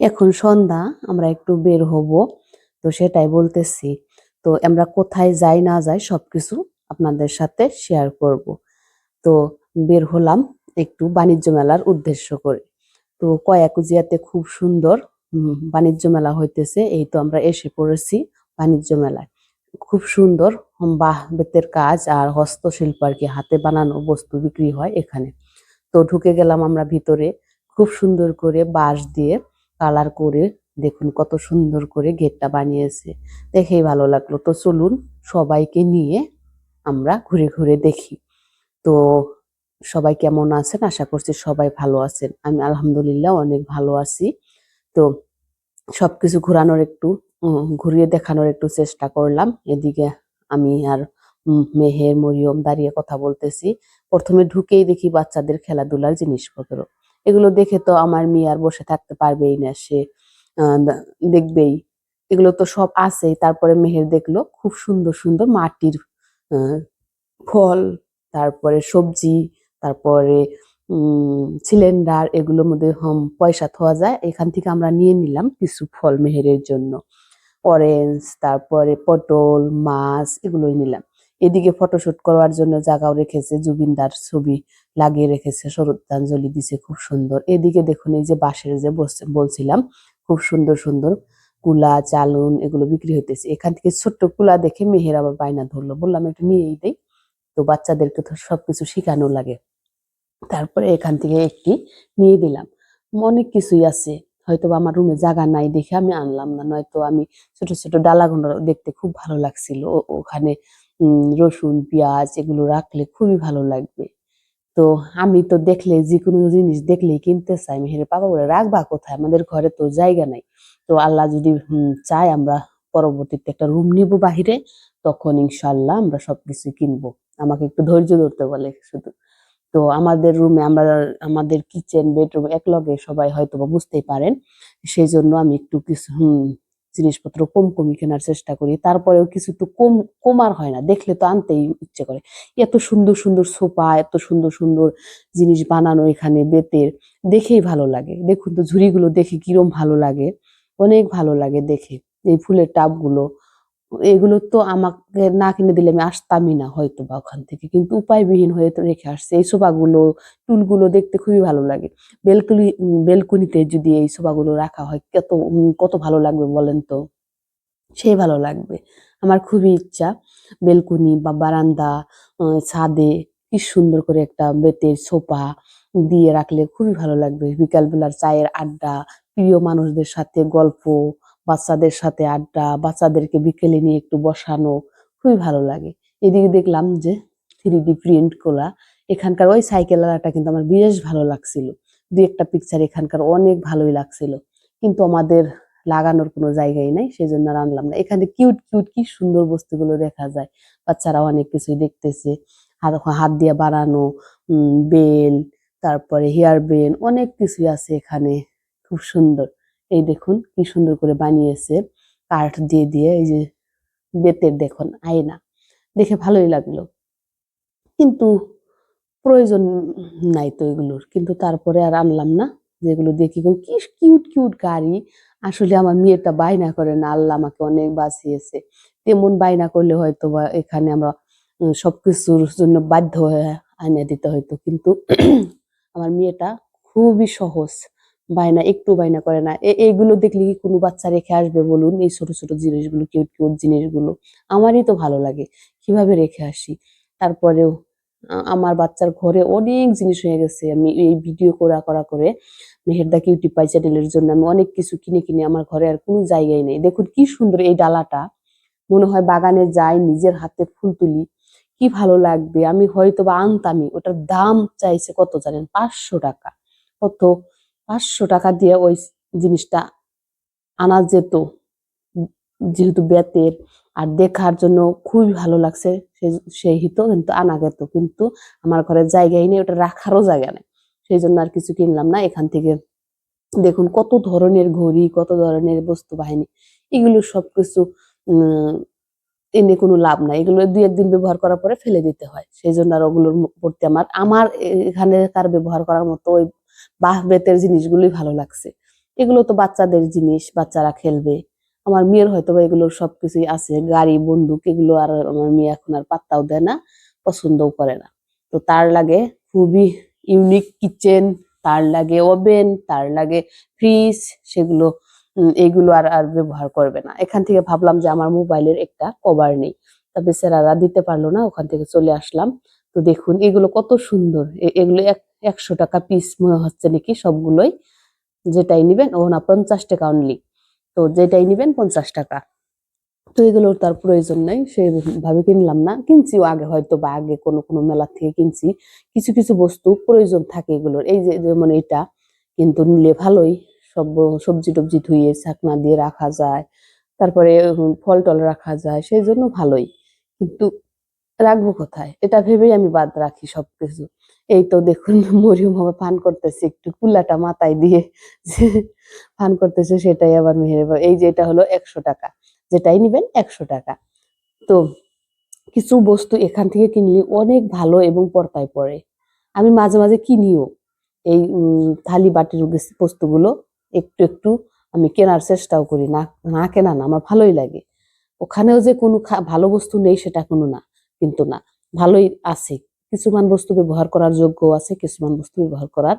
এখন সন্ধ্যা, আমরা একটু বের হব। তো সেটাই বলতেছি। তো আমরা কোথায় যাই না যাই সবকিছু আপনাদের সাথে শেয়ার করব। তো বের হলাম একটু বাণিজ্য মেলার উদ্দেশ্য করে। তো কয়াকুজিয়াতে খুব সুন্দর বাণিজ্য মেলা হইতেছে। এই তো আমরা এসে পড়েছি বাণিজ্য মেলায়। খুব সুন্দর বাহ, বেতের কাজ আর হস্তশিল্প আর কি, হাতে বানানো বস্তু বিক্রি হয় এখানে। তো ঢুকে গেলাম আমরা ভিতরে, খুব সুন্দর করে বাঁশ দিয়ে। কালার করে দেখুন কত সুন্দর করে গেটটা বানিয়েছে। দেখেই ভালো লাগল। তো চলুন সবাইকে নিয়ে আমরা ঘুরে ঘুরে দেখি। তো সবাই কেমন আছেন? আশা করছি সবাই ভালো আছেন। আমি আলহামদুলিল্লাহ অনেক ভালো আছি। তো সবকিছু ঘোরানোর একটু ঘুরিয়ে দেখানোর একটু চেষ্টা করলাম। এদিকে আমি আর মেহের, মরিয়ম দাঁড়িয়ে কথা বলতেছি। প্রথমে ঢুকেই দেখি বাচ্চাদের খেলাধুলার জিনিসপত্র। এগুলো দেখে তো আমার মেয়ে আর বসে থাকতে পারবেই না, সে দেখবেই। এগুলো তো সব আছেই, তারপরে মেহের দেখল খুব সুন্দর সুন্দর মাটির ফল, তারপরে সবজি, তারপরে সিলিন্ডার, এগুলোর মধ্যে, হম, পয়সা থোয়া যায়। এখান থেকে আমরা নিয়ে নিলাম কিছু ফল মেহেরের জন্য। অরেঞ্জ, তারপরে পটল, মাছ, এগুলোই নিলাম। এদিকে ফটোশুট করার জন্য জায়গাও রেখেছে, জুবিনদার ছবি লাগিয়ে রেখেছে শ্রদ্ধাঞ্জলি দিছে খুব সুন্দর। এদিকে দেখুন এই যে বাঁশের যে বলছিলাম, খুব সুন্দর সুন্দর কুলা, চালুন এগুলো বিক্রি হইতেছে। এখান থেকে ছোট্ট কুলা দেখে মেহের আবার বায়না ধরলো। বললাম, একটু নিয়েই দেই। তো বাচ্চাদেরকে তো সবকিছু শেখানো লাগে। তারপরে এখান থেকে একটি নিয়ে দিলাম। অনেক কিছুই আছে। হয়তো আমার রুমে জায়গা নাই দেখে আমি আনলাম না। নয়তো আমি ছোট ছোট ডালাগুলো দেখতে খুব ভালো লাগছিল। ওখানে রসুন, পেঁয়াজ এগুলো রাখলে খুবই ভালো লাগবে। তো আমি তো দেখলে যে কোনো জিনিস দেখলেই কিনতে চাই। মেহের বাবা বলে রাখবা কোথায়? আমাদের ঘরে তো জায়গা নাই। তো আল্লাহ যদি চায় আমরা পরবর্তীতে একটা রুম নিব বাহিরে, তখন ইনশাল্লাহ আমরা সবকিছু কিনবো। আমাকে একটু ধৈর্য ধরতে বলে শুধু। তো আমাদের রুমে আমরা, আমাদের কিচেন বেডরুম একলগে সবাই হয়তো বুঝতেই পারেন। সেই জন্য আমি একটু কিছু জিনিসপত্র কম কমই কেনার চেষ্টা করি, তারপরেও কিছু তো কম, কমার হয় না, দেখলে তো আনতেই ইচ্ছে করে। এত সুন্দর সুন্দর সোফা, এত সুন্দর সুন্দর জিনিস বানানো এখানে বেতের, দেখেই ভালো লাগে। দেখুন তো ঝুড়িগুলো দেখে কিরম ভালো লাগে, অনেক ভালো লাগে দেখে। এই ফুলের টাবগুলো এগুলো তো আমাকে না কিনে দিলে আমি আসতামই না হয়তো বা ওখান থেকে। কিন্তু উপায়বিহীন হয়ে তো রেখে আসছে। এই সোফাগুলো টুলগুলো দেখতে খুবই ভালো লাগে। বেলকুনি বেলকুনিতে যদি এই সোফাগুলো রাখা হয়, কত কত ভালো লাগবে বলেন তো? সেই ভালো লাগবে। আমার খুবই ইচ্ছা বেলকুনি বা বারান্দা ছাদে কি সুন্দর করে একটা বেতের সোফা দিয়ে রাখলে খুবই ভালো লাগবে। বিকালবেলার চায়ের আড্ডা, প্রিয় মানুষদের সাথে গল্প বাচ্চাদের সাথে আড্ডা বাচ্চাদেরকে বিকেলে নিয়ে একটু বসানো খুবই ভালো লাগে। এদিকে দেখলাম যে থ্রি ডি প্রিন্ট করা এখানকার ওই সাইকেল আলাটা কিন্তু আমার বেশ ভালো লাগছিল। দু একটা পিকচার এখানকার অনেক ভালোই লাগছিল। কিন্তু আমাদের লাগানোর কোনো জায়গাই নাই সেই জন্য আনলাম না। এখানে কিউট কিউট কি সুন্দর বস্তুগুলো দেখা যায়। বাচ্চারা অনেক কিছুই দেখতেছে। হাত হাত দিয়ে উম, বেল তারপরে হেয়ার বেল অনেক কিছুই আছে এখানে। খুব সুন্দর। এই দেখুন কি সুন্দর করে বানিয়েছে। কাঠ দিয়ে দিয়ে এই যে বেতের দেখুন, আয়না। দেখে ভালোই লাগল। কিন্তু প্রয়োজন নাই তো এগুলোর। কিন্তু তারপরে আর আনলাম না। যেগুলো দেখি কি কিউট কিউট গাড়ি। আসলে আমার মেয়েটা বায়না করে না। আল্লাহ আমাকে অনেক বাঁচিয়েছে। তেমন বায়না করলে হয়তো বা এখানে আমরা সবকিছুর জন্য বাধ্য হয়ে আনিয়ে দিতে হয়তো কিন্তু আমার মেয়েটা খুবই সহজ। বায়না, একটু বায়না করে না। এইগুলো দেখলে কি কোনো বাচ্চা রেখে আসবে বলুন? এই ছোট ছোট জিনিসগুলো কিউট কিউট জিনিসগুলো। আমারই তো ভালো লাগে। কীভাবে রেখে আসি? তারপরেও আমার বাচ্চার ঘরে অনেক জিনিস হয়ে গেছে। আমি এই ভিডিও করা করা করে মেহেরদা কিউটি পাই চ্যানেলের জন্য আমি অনেক কিছু কিনে কিনে আমার ঘরে আর কোনো জায়গায় নেই। দেখুন কি সুন্দর এই ডালাটা। মনে হয় বাগানে যাই, নিজের হাতে ফুল তুলি। কি ভালো লাগবে? আমি হয়তো বা আনতামই। ওটার দাম চাইছে কত জানেন? পাঁচশো টাকা। কত? পাঁচশো টাকা দিয়ে ওই জিনিসটা আনা যেত। যেহেতু বেতের আর দেখার জন্য খুবই ভালো লাগছে সেই হিতো কিন্তু আনা গেত কিন্তু আমার ঘরে জায়গাই নেই ওটা রাখারও জায়গা নেই। সেই জন্য আর কিছু কিনলাম না। এখান থেকে দেখুন কত ধরনের ঘড়ি কত ধরনের বস্তু বাহিনী এগুলো সবকিছু উম, এনে কোনো লাভ নাই। এগুলো দুই একদিন ব্যবহার করার পরে ফেলে দিতে হয়। সেই জন্য আর ওগুলোর প্রতি আমার আমার এখানে তার ব্যবহার করার মতো ওই বাহ, বেতের জিনিসগুলোই ভালো লাগছে। এগুলো তো বাচ্চাদের জিনিস, বাচ্চারা খেলবে। আমার মেয়ের হয়তো বা এগুলো সবকিছুই আছে, গাড়ি, বন্দুক, এগুলো আর আমার মেয়ে এখন আর পাত্তাও দেয় না, পছন্দও করে না। তো তার লাগে খুবই ইউনিক কিচেন তার লাগে ওভেন তার লাগে ফ্রিজ সেগুলো এগুলো আর আর ব্যবহার করবে না। এখান থেকে ভাবলাম যে আমার মোবাইলের একটা কভার নেই। তা বেচারারা দিতে পারল না, ওখান থেকে চলে আসলাম। তো দেখুন, এগুলো কত সুন্দর। এগুলো এক, একশো টাকা পিস মনে হচ্ছে নাকি সবগুলোই? যেটাই নিবেন ও না পঞ্চাশ টাকা অনলি তো যেটাই নিবেন, পঞ্চাশ টাকা। তো এগুলোর তার প্রয়োজন নাই, সেভাবে কিনলাম না। কিনছিও আগে হয়তো বা আগে কোনো কোনো মেলা থেকে কিনছি। কিছু কিছু বস্তু প্রয়োজন থাকে এগুলোর। এই যে যেমন এটা কিন্তু নিলে ভালোই। সব সবজি টবজি ধুয়ে ছাকনা দিয়ে রাখা যায়। তারপরে ফল টল রাখা যায়, সেই জন্য ভালোই। কিন্তু রাখব কোথায়? এটা ভেবেই আমি বাদ রাখি সবকিছু। এই তো দেখুন, মরিয়ম হবে ফান করতেছে একটু কুলাটা মাথায় দিয়ে। যে পান করতেছে সেটাই আবার মেহের এই যে এটা হলো একশো টাকা। যেটাই নিবেন একশো টাকা। তো কিছু বস্তু এখান থেকে কিনলে অনেক ভালো এবং পর্তায় পড়ে। আমি মাঝে মাঝে কিনিও। এই থালি বাটির বস্তুগুলো একটু একটু আমি কেনার চেষ্টাও করি। না না কেনা না, আমার ভালোই লাগে। ওখানেও যে কোনো ভালো বস্তু নেই সেটা কোনো না। কিন্তু না। ভালোই আছে। কিছুমান বস্তু ব্যবহার করার যোগ্য আছে, কিছুমান বস্তু ব্যবহার করার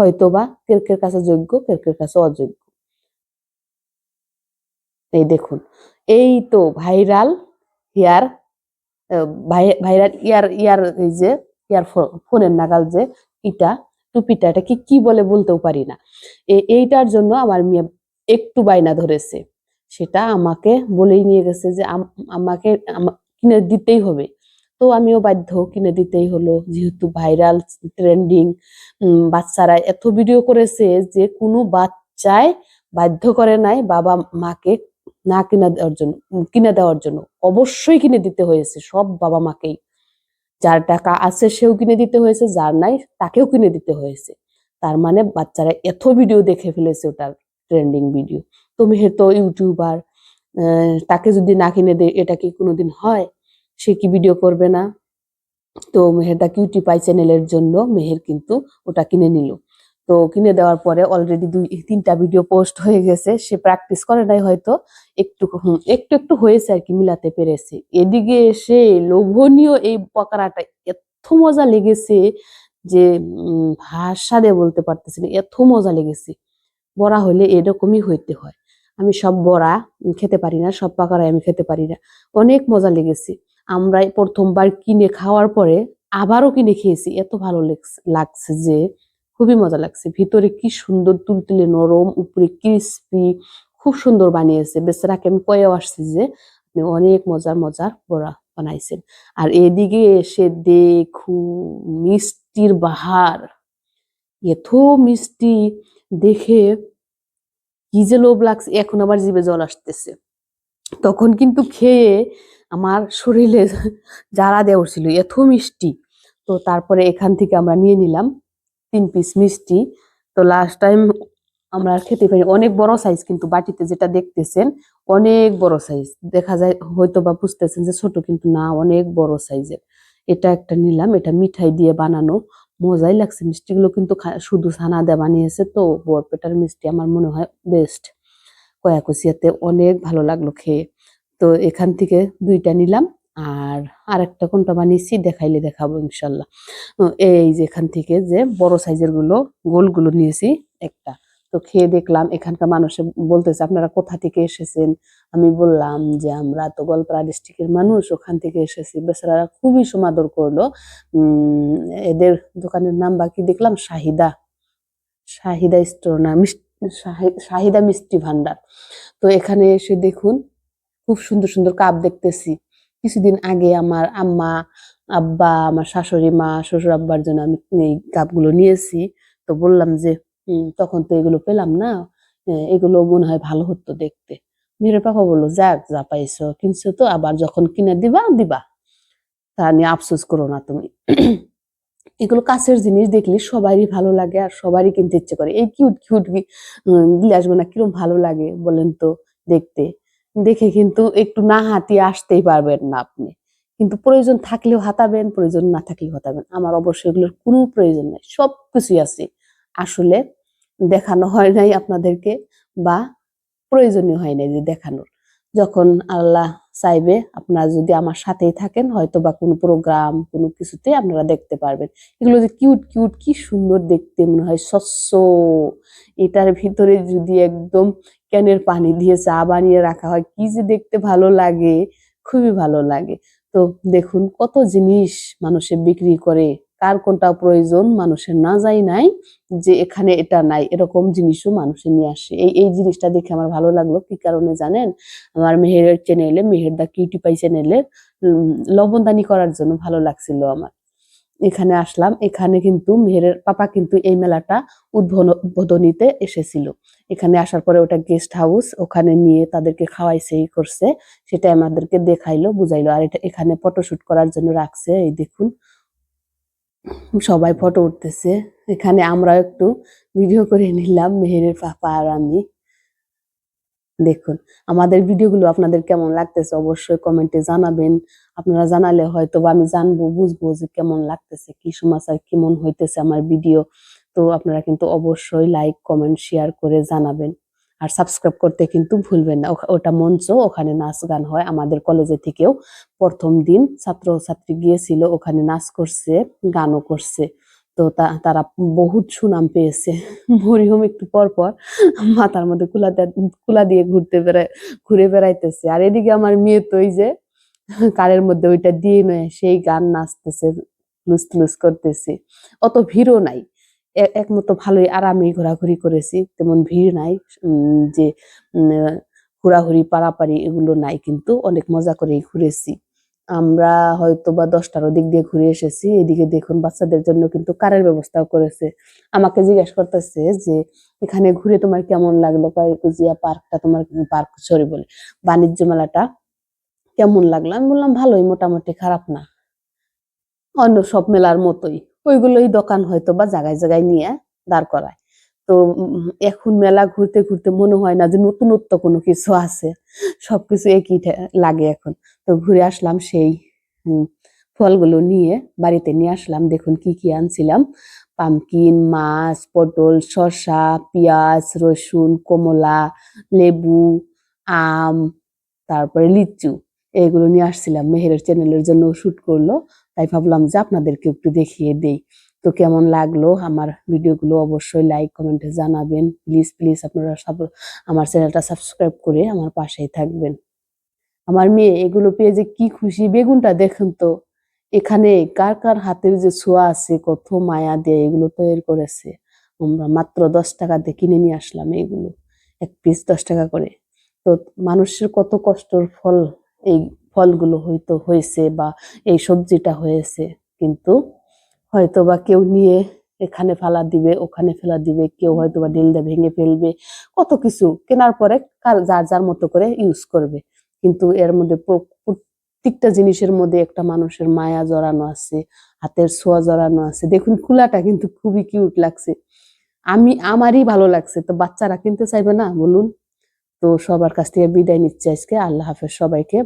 হয়তো বা কেরকের কাছে যোগ্য, কেরকের কাছে অযোগ্য। এই দেখুন, এই তো ভাইরাল হেয়ার ভাইরাল ইয়ার ইয়ার এই যে, ইয়ার ফোনের নাগাল যে, ইটা, টুপিটা, এটা কি কি বলে বলতেও পারি না। এইটার জন্য আমার মেয়ে একটু বায়না ধরেছে। সেটা আমাকে বলেই নিয়ে গেছে যে, আম- আমাকে, আমা- কিনে দিতেই হবে। তো আমিও বাধ্য কিনে দিতেই হলো। যেহেতু ভাইরাল ট্রেন্ডিং বাচ্চারা এত ভিডিও করেছে যে কোনো বাচ্চায় বাধ্য করে নাই বাবা মাকে না কিনে দেওয়ার জন্য, কিনে দেওয়ার জন্য। অবশ্যই কিনে দিতে হয়েছে, সব বাবা মাকেই। যার টাকা আছে সেও কিনে দিতে হয়েছে, যার নাই তাকেও কিনে দিতে হয়েছে। তার মানে বাচ্চারা এত ভিডিও দেখে ফেলেছে ওটার ট্রেন্ডিং ভিডিও তো মেহের তো ইউটিউবার তাকে যদি না কিনে দেয়, এটা কি কোনোদিন হয়? সে কি ভিডিও করবে না? তো মেহেরদা কিউটি পাই চ্যানেলের জন্য মেহের কিন্তু ওটা কিনে নিল। তো কিনে দেওয়ার পরে অলরেডি দুই, তিনটা ভিডিও পোস্ট হয়ে গেছে, সে প্র্যাকটিস করে নাই হয়তো, একটু একটু একটু হয়েছে আর কি মিলাতে পেরেছে। এদিকে এসে লোভনীয় এই পকোড়াটা এত মজা লেগেছে যে ভাষা দিয়ে বলতে পারতেছি না, এত মজা লেগেছে। বড়া হলে এরকমই হইতে হয়। আমি সব বড়া খেতে পারি না, সব পাকোড়াই আমি খেতে পারি না। অনেক মজা লেগেছে। আমরা প্রথমবার কিনে খাওয়ার পরে আবারও কিনে খেয়েছি। এত ভালো লাগছে যে খুবই মজা লাগছে। ভিতরে কি সুন্দর তুলতুলে নরম, উপরে ক্রিস্পি খুব সুন্দর বানিয়েছে। বেচারাকে আমি কয়েও আসছি যে আপনি অনেক মজার মজার বড়া বানাইছেন। আর এদিকে এসে দেখু মিষ্টির বাহার। এত মিষ্টি দেখে কি যে লোভ লাগছে। এখন আবার জিভে জল আসতেছে। তখন কিন্তু খেয়ে আমার শরীরে জ্বালা দেওয়া উঠছিল, এত মিষ্টি। তো তারপরে এখান থেকে আমরা নিয়ে নিলাম তিন পিস মিষ্টি। তো লাস্ট টাইম আমরা খেতে পারি, অনেক বড় সাইজ কিন্তু বাটিতে যেটা দেখতেছেন, অনেক বড় সাইজ দেখা যায় হয়তো বা বুঝতেছেন যে ছোট কিন্তু না, অনেক বড় সাইজের এটা একটা নিলাম, এটা মিঠাই দিয়ে বানানো। মজাই লাগছে, মিষ্টিগুলো কিন্তু শুধু ছানা দিয়ে বানিয়েছে তো, বরপেটার মিষ্টি আমার মনে হয় বেস্ট কয়াকুচিয়াতে অনেক ভালো লাগল খেয়ে। তো এখান থেকে দুইটা নিলাম আর আরেকটা কোনটা বানিয়েছি দেখাইলে দেখাবো ইনশাল্লাহ। এই যে এখান থেকে যে বড় সাইজেরগুলো গোলগুলো নিয়েছি একটা। তো খেয়ে দেখলাম এখানকার মানুষে বলতেছে, আপনারা কোথা থেকে এসেছেন? আমি বললাম যে, আমরা তো গোলপাড়া ডিস্ট্রিক্টের মানুষ, ওখান থেকে এসেছি। বেচারারা খুবই সমাদর করল। এদের দোকানের নাম বাকি দেখলাম শাহিদা। শাহিদা স্টোর না শাহিদা মিষ্টি ভান্ডার। তো এখানে এসে দেখুন খুব সুন্দর সুন্দর কাপ দেখতেছি। কিছুদিন আগে আমার আম্মা আব্বা আমার শাশুড়ি মা শ্বশুর আব্বার জন্য আমি এই কাপগুলো নিয়েছি। তো বললাম যে "উম, তখন তো এগুলো পেলাম না। এগুলো মনে হয় ভালো হতো দেখতে। মেয়ের পাপা বলল যাক যা পাইছো কিনছো তো আবার যখন কিনে দিবা দিবা। তা নিয়ে আফসোস করো না তুমি। এগুলো কাছের জিনিস দেখলে সবারই ভালো লাগে আর সবারই কিনতে ইচ্ছে করে। এই কিউট কিউট গিলাসগুলো কিরম ভালো লাগে বলেন তো দেখতে। দেখে কিন্তু একটু না হাতিয়ে আসতেই পারবেন না আপনি। কিন্তু প্রয়োজন থাকলেও হাতাবেন, প্রয়োজন না থাকলেও হাতাবেন। আমার অবশ্যই এগুলোর কোনো প্রয়োজন নেই। সব কিছুই আছে। আসলে দেখানো হয় নাই আপনাদেরকে বা প্রয়োজনীয় হয় নাই যে দেখানোর। যখন আল্লাহ চাইবে আপনারা যদি আমার সাথেই থাকেন হয়তো বা কোনো প্রোগ্রাম কোনো কিছুতে আপনারা দেখতে পারবেন। এগুলো যে কিউট কিউট কি সুন্দর দেখতে মনে হয়, স্বচ্ছ। এটার ভিতরে যদি একদম ক্যানের পানি দিয়ে চা বানিয়ে রাখা হয়। কি যে দেখতে ভালো লাগে, খুবই ভালো লাগে। তো দেখুন কত জিনিস মানুষে বিক্রি করে, কার কোনটা প্রয়োজন মানুষের না যাই নাই যে এখানে এটা নাই, এরকম জিনিসও মানুষে নিয়ে আসে। এই এই জিনিসটা দেখে আমার ভালো লাগল। কি কারণে জানেন? আমার মেহেরের চ্যানেলে মেহের দা কিউটি পাই চ্যানেলে লবণদানি করার জন্য ভালো লাগছিল আমার। এখানে আসলাম। এখানে কিন্তু মেহেরের পাপা কিন্তু এই মেলাটা উদ্বোধন- উদ্বোধনীতে এসেছিল। এখানে আসার পরে ওটা গেস্ট হাউস ওখানে নিয়ে তাদেরকে খাওয়াইছে, ই করছে। সেটা আমাদেরকে দেখাইলো, বুঝাইলো। আর এটা এখানে ফটোশুট করার জন্য রাখছে, এই দেখুন। সবাই ফটো উঠতেছে। এখানে আমরা একটু ভিডিও করে নিলাম, মেহেরের পাপা আর আমি। দেখুন, আমাদের ভিডিওগুলো আপনাদের কেমন লাগতেছে অবশ্যই কমেন্টে জানাবেন। আপনারা জানালে হয়তো বা আমি জানব, বুঝব যে কেমন লাগতেছে, কি সমাচার কেমন হইতেছে আমার ভিডিও। তো আপনারা কিন্তু অবশ্যই লাইক কমেন্ট শেয়ার করে জানাবেন। আর সাবস্ক্রাইব করতে কিন্তু ভুলবেন না। ওটা মঞ্চ, ওখানে নাচ গান হয়। আমাদের কলেজে থেকেও প্রথম দিন ছাত্র ছাত্রী গিয়েছিল, ওখানে নাচ করছে, গানও করছে। তো তারা বহুত সুনাম পেয়েছে। মরিয়ম একটু পর পর মাথার মধ্যে কুলা কুলা দিয়ে ঘুরতে বেড়ায়, ঘুরে বেড়াইতেছে। আর এদিকে আমার মেয়ে তো ওই যে কারের মধ্যে ওইটা দিয়ে নয় সেই গান নাচতেছে, লুস লুস করতেছে। অত ভিড়ও নাই। একমতো ভালোই আরামে ঘোরাঘুরি করেছি, তেমন ভিড় নাই যে ঘোরাঘুরি পারাপারি এগুলো নাই, কিন্তু অনেক মজা করেই ঘুরেছি। আমরা হয়তো বা দশটার দিক দিয়ে ঘুরে এসেছি, এদিকে দেখুন বাচ্চাদের জন্য কিন্তু কারের ব্যবস্থাও করেছে। আমাকে জিজ্ঞেস করতেছে যে, এখানে ঘুরে তোমার কেমন লাগল? জিয়া পার্কটা তোমার পার্ক, সরি বলে, বাণিজ্য মেলাটা কেমন লাগল? আমি বললাম, ভালোই, মোটামুটি খারাপ না। অন্য সব মেলার মতোই। ওইগুলোই দোকান হয়তো বা জায়গায় জায়গায় নিয়ে দাঁড় করায়। তো এখন মেলা ঘুরতে ঘুরতে মনে হয় না যে নতুনত্ব কোনো কিছু আছে। সবকিছু একই লাগে এখন। তো ঘুরে আসলাম সেই ফলগুলো নিয়ে বাড়িতে নিয়ে আসলাম। দেখুন কি কি আনছিলাম। পামকিন, মাছ, পটল, শসা, পেঁয়াজ, রসুন, কমলা, লেবু, আম, তারপরে লিচু। এগুলো নিয়ে আসছিলাম। মেহেরের চ্যানেলের জন্য শুট করল। তাই ভাবলাম যে আপনাদেরকে একটু দেখিয়ে দেই। তো কেমন লাগল? আমার ভিডিওগুলো অবশ্যই লাইক কমেন্টে জানাবেন। প্লিজ প্লিজ আপনারা আমার চ্যানেলটা সাবস্ক্রাইব করে আমার পাশেই থাকবেন। আমার মেয়ে, এগুলো পেয়ে যে কি খুশি? বেগুনটা দেখুন তো। এখানে কার কার হাতের যে ছোঁয়া আছে, কত মায়া দিয়ে এগুলো তৈরি করেছে। আমরা মাত্র দশ টাকাতে কিনে নিয়ে আসলাম এগুলো। এক পিস দশ টাকা করে। তো মানুষের কত কষ্টর ফল, এই ফলগুলো হয়তো হয়েছে বা এই সবজিটা হয়েছে। কিন্তু হয়তো বা কেউ নিয়ে এখানে ফেলা দিবে, ওখানে ফেলা দিবে, কেউ হয়তো বা ঢিল দিয়ে ভেঙে ফেলবে, কত কিছু কেনার পরে কার, যার যার মতো করে ইউজ করবে। কিন্তু এর মধ্যে প্রত্যেকটা জিনিসের মধ্যে একটা মানুষের মায়া জড়ানো আছে, হাতের ছোঁয়া জড়ানো আছে। দেখুন খোলাটা কিন্তু খুবই কিউট লাগছে। আমি, আমারই ভালো লাগছে। তো বাচ্চারা কিনতে চাইবে না? বলুন। তো সবার কাছ থেকে বিদায় নিচ্ছে আজকে। আল্লাহ হাফেজ সবাইকে।